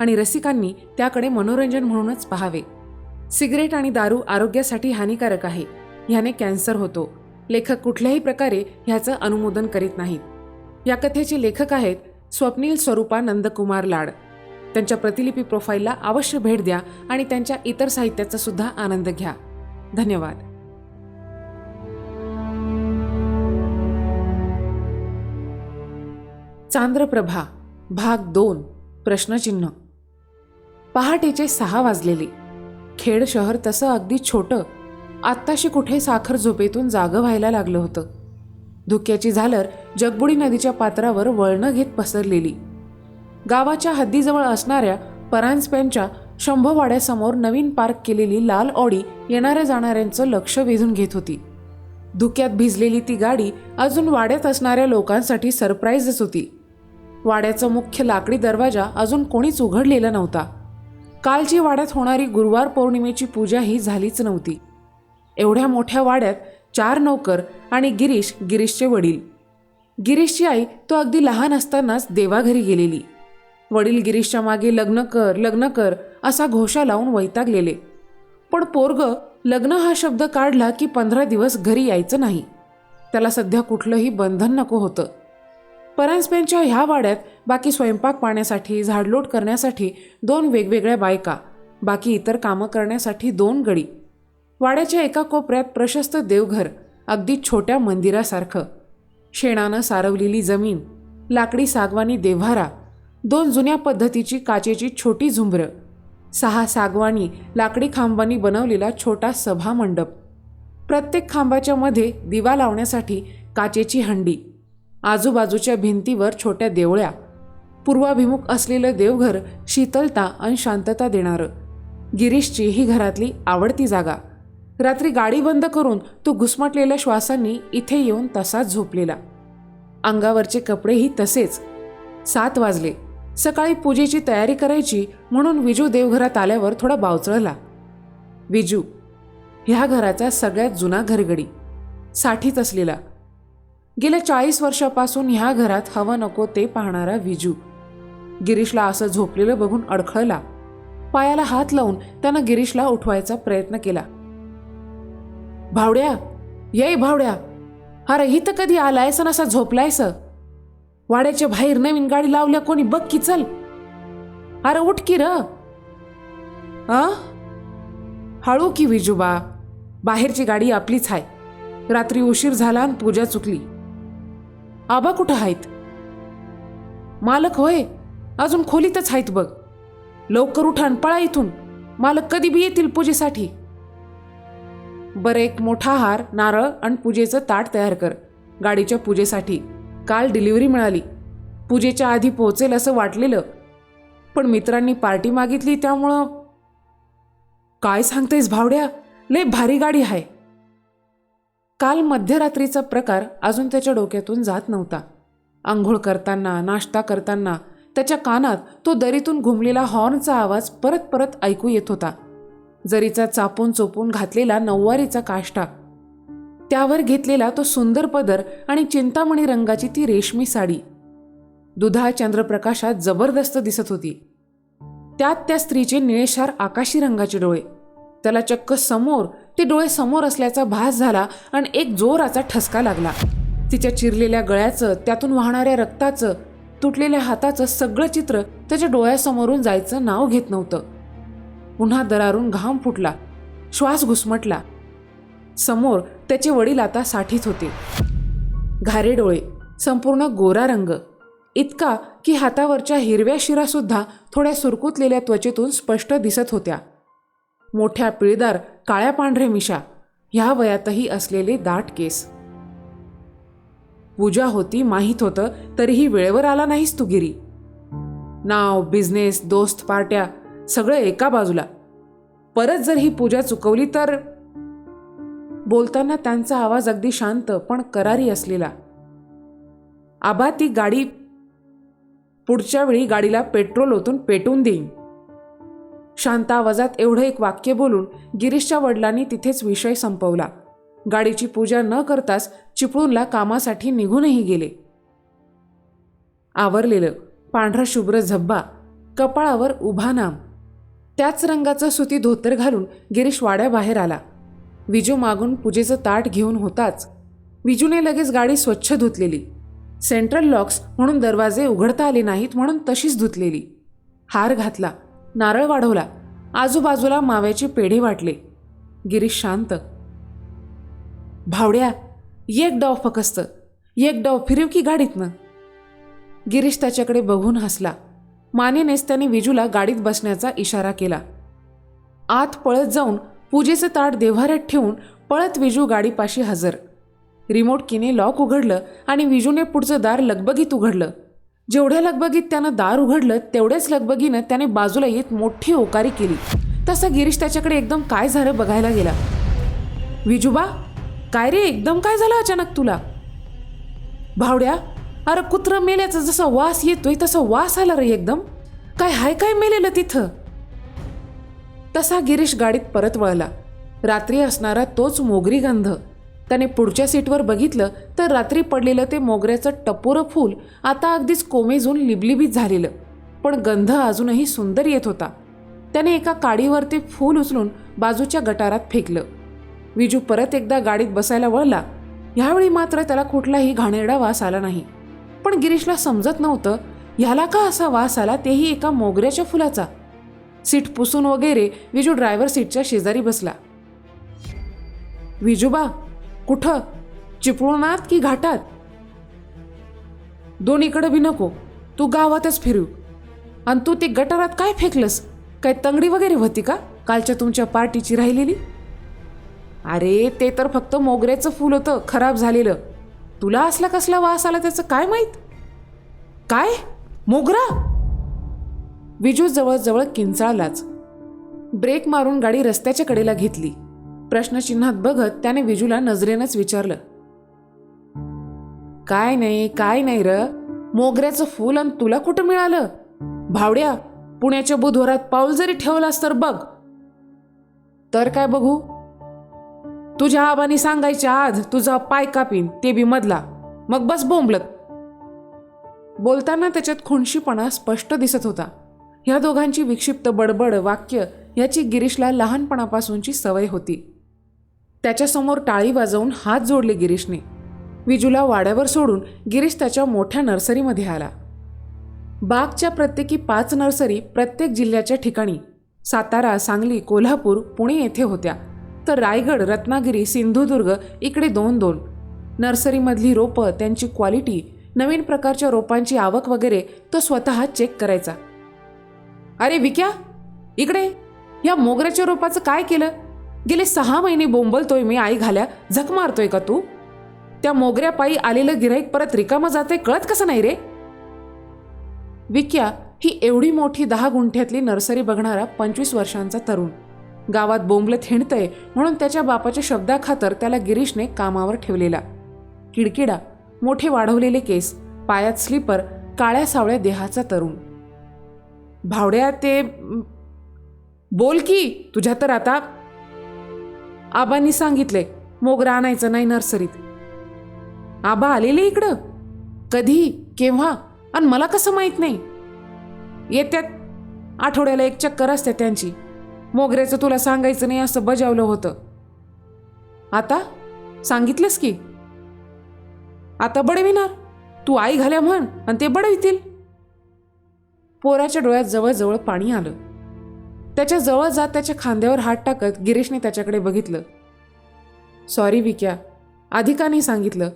आणि रसिकांनी त्याकडे मनोरंजन म्हणूनच पाहावे. सिगरेट आणि दारू आरोग्यासाठी हानिकारक आहे. ह्याने कॅन्सर होतो. लेखक कुठल्याही प्रकारे ह्याचं अनुमोदन करीत नाहीत. या कथेचे लेखक आहेत स्वप्नील स्वरूपा नंदकुमार लाड. त्यांच्या प्रतिलिपी प्रोफाईलला अवश्य भेट द्या आणि त्यांच्या इतर साहित्याचा सुद्धा आनंद घ्या. धन्यवाद. चांद्रप्रभा भाग दोन प्रश्नचिन्ह. पहाटेचे सहा वाजलेले. खेड शहर तसं अगदी छोटं. आत्ताशी कुठे साखर झोपेतून जागं व्हायला लागलं होतं. धुक्याची झालर जगबुडी नदीच्या पात्रावर वळणं घेत पसरलेली. गावाच्या हद्दीजवळ असणाऱ्या परांजप्यांच्या शंभवाड्यासमोर नवीन पार्क केलेली लाल ऑडी येणाऱ्या जाणाऱ्यांचं लक्ष वेधून घेत होती. धुक्यात भिजलेली ती गाडी अजून वाड्यात असणाऱ्या लोकांसाठी सरप्राईजच होती. वाड्याचा मुख्य लाकडी दरवाजा अजून कोणीच उघडलेला नव्हता. कालची वाड्यात होणारी गुरुवार पौर्णिमेची पूजा ही झालीच नव्हती. एवढ्या मोठ्या वाड्यात चार नौकर आणि गिरीश गिरीशचे वडील. गिरीशची आई तो अगदी लहान असतानाच देवाघरी गेलेली. वडील गिरीशच्या मागे लग्न कर लग्न कर असा घोषा लावून वैतागलेले. पण पोरग लग्न हा शब्द काढला की पंधरा दिवस घरी यायचं नाही. त्याला सध्या कुठलंही बंधन नको होतं. परांजपेंच्या ह्या वाड्यात बाकी स्वयंपाक पाण्यासाठी झाडलोट करण्यासाठी दोन वेगवेगळ्या बायका बाकी इतर कामं करण्यासाठी दोन गडी. वाड्याच्या एका कोपऱ्यात प्रशस्त देवघर अगदी छोट्या मंदिरासारखं. शेणानं सारवलेली जमीन लाकडी सागवानी देव्हारा दोन जुन्या पद्धतीची काचेची छोटी झुंबरं सहा सागवानी लाकडी खांबांनी बनवलेला छोटा सभा मंडप प्रत्येक खांबाच्या मध्ये दिवा लावण्यासाठी काचेची हंडी आजूबाजूच्या भिंतीवर छोट्या देवळ्या पूर्वाभिमुख असलेलं देवघर शीतलता आणि शांतता देणारं. गिरीशची ही घरातली आवडती जागा. रात्री गाडी बंद करून तो घुसमटलेल्या श्वासांनी इथे येऊन तसाच झोपलेला. अंगावरचे कपडेही तसेच. सात वाजले. सकाळी पूजेची तयारी करायची म्हणून विजू देवघरात आल्यावर थोडा बावचळला. विजू ह्या घराचा सगळ्यात जुना घरगडी. साठीत असलेला. गेल्या चाळीस वर्षापासून ह्या घरात हवं नको ते पाहणारा विजू. गिरीशला असं झोपलेलं बघून अडखळला. पायाला हात लावून त्यानं गिरीशला उठवायचा प्रयत्न केला. भावड्या ये भावड्या. अरे इथं कधी आलायस असा झोपलायस? वाड्याच्या बाहेर नवीन गाडी लावल्या कोणी? बघ की चल. अरे उठ की र. हळू की विजूबा. बाहेरची गाडी आपलीच आहे रात्री उशीर झाला आणि पूजा चुकली. आबा कुठं आहेत? मालक होय? अजून खोलीतच आहेत बघ. लवकर उठा पळा इथून. मालक कधी बी येतील पूजेसाठी. बरं एक मोठा हार नारळ आणि पूजेचं ताट तयार कर. गाडीच्या पूजेसाठी. काल डिलिव्हरी मिळाली. पूजेच्या आधी पोहोचेल असं वाटलेलं. पण मित्रांनी पार्टी मागितली त्यामुळं काय सांगतेस भावड्या? लय भारी गाडी आहे. काल मध्यरात्रीचा प्रकार अजून त्याच्या डोक्यातून जात नव्हता. आंघोळ करताना नाश्ता करताना त्याच्या कानात तो दरीतून घुमलेला हॉर्नचा आवाज परत परत ऐकू येत होता. जरीचा चापून चोपून घातलेला नऊवारीचा काष्टा. त्यावर घेतलेला तो सुंदर पदर आणि चिंतामणी रंगाची ती रेशमी साडी. दुधा चंद्रप्रकाशात जबरदस्त दिसत होती. त्यात त्या स्त्रीचे निळेशार आकाशी रंगाचे डोळे. त्याला चक्क समोर ते डोळे समोर असल्याचा भास झाला आणि एक जोराचा ठसका लागला. तिच्या चिरलेल्या गळ्याचं त्यातून वाहणाऱ्या रक्ताचं तुटलेल्या हाताचं सगळं चित्र त्याच्या डोळ्यासमोरून जायचं नाव घेत नव्हतं. पुन्हा दरारून घाम फुटला. श्वास घुसमटला. समोर त्याचे वडील आता साठीत होते. घारे डोळे संपूर्ण गोरा रंग. इतका की हातावरच्या हिरव्या शिरासुद्धा थोड्या सुरकुतलेल्या त्वचेतून स्पष्ट दिसत होत्या. मोठ्या पिळदार काळ्या पांढऱ्या मिशा ह्या वयातही असलेले दाट केस. पूजा होती माहीत होतं तरीही वेळेवर आला नाहीस तू गिरी. नाव बिझनेस दोस्त पार्ट्या सगळं एका बाजूला. परत जर ही पूजा चुकवली तर? बोलताना त्यांचा आवाज अगदी शांत पण करारी असलेला. आबा ती गाडी पुढच्या वेळी गाडीला पेट्रोल ओतून पेटून देईन. शांत आवाजात एवढं एक वाक्य बोलून गिरीशच्या वडिलांनी तिथेच विषय संपवला. गाडीची पूजा न करताच चिपळूणला कामासाठी निघूनही गेले. आवरलेलं पांढरा शुभ्र झब्बा कपाळावर उभा नाम. त्याच रंगाचं सुती धोतर घालून गिरीश वाड्याबाहेर आला. विजू मागून पूजेचं ताट घेऊन होताच. विजूने लगेच गाडी स्वच्छ धुतलेली. सेंट्रल लॉक्स म्हणून दरवाजे उघडता आले नाहीत म्हणून तशीच धुतलेली. हार घातला. नारळ वाढवला. आजूबाजूला माव्याचे पेढे वाटले. गिरीश शांत. भावड्या एक डाव फकस्त. एक डाव फिरव की गाडीतनं. गिरीश त्याच्याकडे बघून हसला. मानेनेच त्याने विजूला गाडीत बसण्याचा इशारा केला. आत पळत जाऊन पूजेचं ताट देव्हाऱ्यात ठेवून पळत विजू गाडीपाशी हजर. रिमोट कीने लॉक उघडलं आणि विजूने पुढचं दार लगबगीत उघडलं. जेवढ्या लगबगीत त्यानं दार उघडलं तेवढ्याच लगबगीनं त्याने बाजूला येत मोठी ओकारी केली. तसा गिरीश त्याच्याकडे एकदम काय झालं बघायला गेला. विजूबा काय रे एकदम काय झालं अचानक तुला? भावड्या अरे कुत्रं मेल्याचा जसा वास येतोय तसा वास आला रे एकदम. काय हाय काय मेलेलं तिथं? तसा गिरीश गाडीत परत वळला. रात्री असणारा तोच मोगरी गंध. त्याने पुढच्या सीटवर बघितलं तर रात्री पडलेलं ते मोगऱ्याचं टपोरं फूल आता अगदीच कोमेजून लिबलिबीत झालेलं. पण गंध अजूनही सुंदर येत होता. त्याने एका काडीवर ते फूल उचलून बाजूच्या गटारात फेकलं. विजू परत एकदा गाडीत बसायला वळला. ह्यावेळी मात्र त्याला कुठलाही घाणेरडा वास आला नाही. पण गिरीशला समजत नव्हतं ह्याला का असा वास आला तेही एका मोगऱ्याच्या फुलाचा? सीट पुसून वगैरे विजू ड्रायव्हर सीटच्या शेजारी बसला. विजूबा कुठं? चिपळूणात की घाटात? दोन्हीकडे बी नको. तू गावातच फिरू. आणि तू ते गटारात काय फेकलंस? काय तंगडी वगैरे होती का? कालच्या तुमच्या पार्टीची राहिलेली? अरे ते तर फक्त मोगऱ्याचं फूल होतं खराब झालेलं. तुला असला कसला वास आला त्याचं काय माहीत? काय? मोगरा? विजू जवळजवळ किंचाळलाच. ब्रेक मारून गाडी रस्त्याच्या कडेला घेतली. प्रश्नचिन्हात बघत त्याने विजूला नजरेनंच विचारलं. काय नाही काय नाही र. मोगऱ्याचं फूल आणि तुला कुठं मिळालं? भावड्या पुण्याच्या बुधवारात पाऊल जरी ठेवलास तर बघ. तर काय बघू? तुझ्या आबानी सांगायच्या आज तुझा पाय कापीन ते बी मधला. मग बस बोंबलत. बोलताना त्याच्यात खुणशीपणा स्पष्ट दिसत होता. ह्या दोघांची विक्षिप्त बडबड वाक्य याची गिरीशला लहानपणापासूनची सवय होती. त्याच्यासमोर टाळी वाजवून हात जोडले गिरीशने. विजूला वाड्यावर सोडून गिरीश त्याच्या मोठ्या नर्सरीमध्ये आला. बागच्या प्रत्येकी पाच नर्सरी प्रत्येक जिल्ह्याच्या ठिकाणी. सातारा सांगली कोल्हापूर पुणे येथे होत्या. तर रायगड रत्नागिरी सिंधुदुर्ग इकडे दोन दोन. नर्सरीमधली रोपं त्यांची क्वालिटी नवीन प्रकारच्या रोपांची आवक वगैरे तो स्वतः चेक करायचा. अरे विक्या इकडे. या मोगऱ्याच्या रोपाचं काय केलं? गेले सहा महिने बोंबलतोय मी आई घाल्या झक मारतोय का तू? त्या मोगऱ्या पायी आलेलं गिराईक परत रिकामं जाते कळत कसं नाही रे? विक्या ही एवढी मोठी दहा गुंठ्यातली नर्सरी बघणारा पंचवीस वर्षांचा तरुण. गावात बोंबलत हिंडतय म्हणून त्याच्या बापाच्या शब्दाखातर त्याला गिरीशने कामावर ठेवलेला. किडकिडा मोठे वाढवलेले केस पायात स्लीपर काळ्या सावळ्या देहाचा तरुण. भावड्या ते बोल की तुझ्या तर आता आबांनी सांगितले मोगरा आणायचं नाही नर्सरीत. आबा आलेले इकडं? कधी? केव्हा? आणि मला कसं माहीत नाही? येत्यात. आठवड्याला एक चक्कर असते त्यांची. मोगऱ्याचं तुला सांगायचं नाही असं बजावलं होतं. आता? सांगितलंस की? आता बडविणार? तू आई घाल्या म्हण आणि ते बडवितील. पोराच्या डोळ्यात जवळजवळ पाणी आलं. त्याच्याजवळ जात त्याच्या खांद्यावर हात टाकत गिरीशने त्याच्याकडे बघितलं. सॉरी विक्या अधिकाने सांगितलं.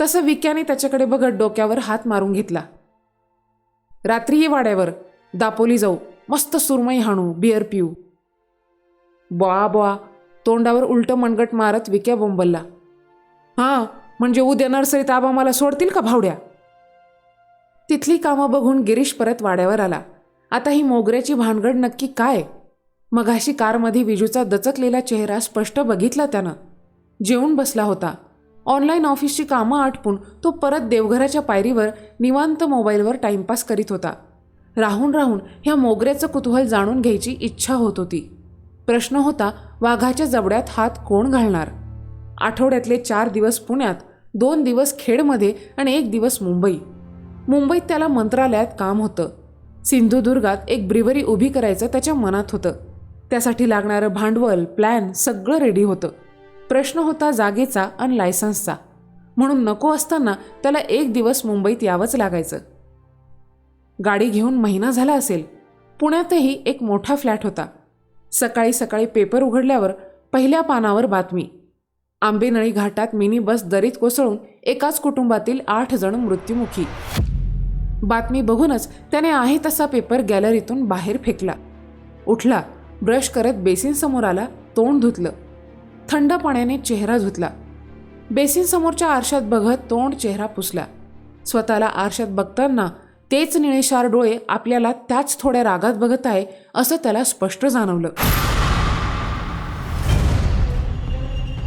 तसं विक्याने त्याच्याकडे बघत डोक्यावर हात मारून घेतला. रात्री ये वाड्यावर दापोली जाऊ मस्त सुरमई हाणू बिअर पिऊ. बॉ बॉ तोंडावर उलटं मनगट मारत विक्या बोंबलला. हां म्हणजे उद्या नर्सरीत आबा मला सोडतील का भावड्या? तिथली कामं बघून गिरीश परत वाड्यावर आला. आता ही मोगऱ्याची भानगड नक्की काय? मगाशी कारमध्ये विजूचा दचकलेला चेहरा स्पष्ट बघितला त्यानं. जेवून बसला होता. ऑनलाईन ऑफिसची कामं आटपून तो परत देवघराच्या पायरीवर निवांत मोबाईलवर टाइमपास करीत होता. राहून राहून ह्या मोगऱ्याचं कुतूहल जाणून घ्यायची इच्छा होत होती. प्रश्न होता वाघाच्या जबड्यात हात कोण घालणार? आठवड्यातले चार दिवस पुण्यात दोन दिवस खेडमध्ये आणि एक दिवस मुंबई. मुंबईत त्याला मंत्रालयात काम होतं. सिंधुदुर्गात एक ब्रिवरी उभी करायचं त्याच्या मनात होतं. त्यासाठी लागणारं भांडवल प्लॅन सगळं रेडी होतं. प्रश्न होता जागेचा आणि लायसन्सचा म्हणून नको असताना त्याला एक दिवस मुंबईत यावंच लागायचं. गाडी घेऊन महिना झाला असेल. पुण्यातही एक मोठा फ्लॅट होता. सकाळी सकाळी पेपर उघडल्यावर पहिल्या पानावर बातमी. आंबेनळी घाटात मिनी बस दरीत कोसळून एकाच कुटुंबातील आठ जण मृत्युमुखी. बातमी बघूनच त्याने आहे तसा पेपर गॅलरीतून बाहेर फेकला. उठला ब्रश करत बेसिन समोर आला तोंड धुतलं. थंड पाण्याने चेहरा धुतला. बेसिनसमोरच्या आरशात बघत तोंड चेहरा पुसला. स्वतःला आरशात बघताना तेच निळेशार डोळे आपल्याला त्याच थोड्या रागात बघत आहे असं त्याला स्पष्ट जाणवलं.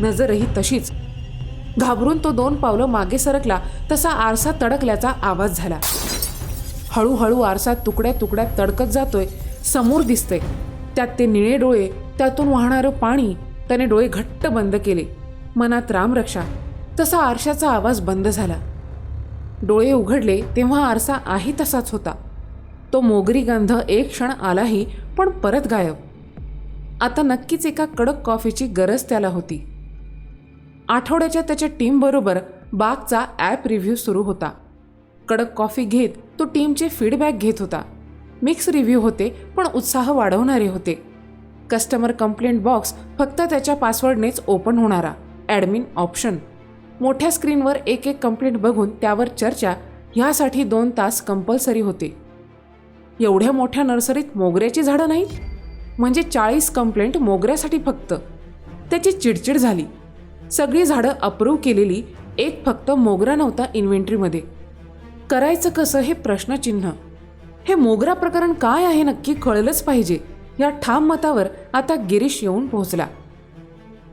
नजरही तशीच. घाबरून तो दोन पावलं मागे सरकला तसा आरसा तडकल्याचा आवाज झाला. हळूहळू आरसा तुकड्या तुकड्यात तडकत जातोय. समोर दिसतंय. त्यात ते निळे डोळे त्यातून वाहणारं पाणी त्याने डोळे घट्ट बंद केले. मनात रामरक्षा तसा आरशाचा आवाज बंद झाला. डोळे उघडले तेव्हा आरसा आहे तसाच होता. तो मोगरी गंध एक क्षण आलाही पण परत गायब. आता नक्कीच एका कडक कॉफीची गरज त्याला होती. आठवड्याच्या त्याच्या टीमबरोबर बागचा ॲप रिव्ह्यू सुरू होता. कडक कॉफी घेत तो टीमचे फीडबॅक घेत होता. मिक्स रिव्ह्यू होते पण उत्साह वाढवणारे होते. कस्टमर कंप्लेंट बॉक्स फक्त त्याच्या पासवर्डनेच ओपन होणारा. ॲडमिन ऑप्शन मोठ्या स्क्रीनवर एक एक कंप्लेंट बघून त्यावर चर्चा ह्यासाठी दोन तास कंपल्सरी होते. एवढ्या मोठ्या नर्सरीत मोगऱ्याची झाडं नाहीत? म्हणजे चाळीस कंप्लेंट मोगऱ्यासाठी फक्त. त्याची चिडचिड झाली. सगळी झाडं अप्रूव्ह केलेली एक फक्त मोगरा नव्हता इन्व्हेंटरीमध्ये करायचं कसं हे प्रश्नचिन्ह? हे मोगरा प्रकरण काय आहे नक्की कळलंच पाहिजे. या ठाम मतावर आता गिरीश येऊन पोहोचला.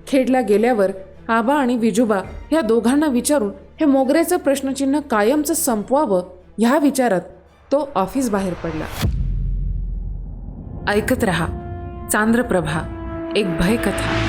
खेडला गेल्यावर आबा आणि विजोबा ह्या दोघांना विचारून हे मोगऱ्याचं प्रश्नचिन्ह कायमचं संपवावं ह्या विचारात तो ऑफिस बाहेर पडला. ऐकत रहा. चांद्रप्रभा एक भयकथा.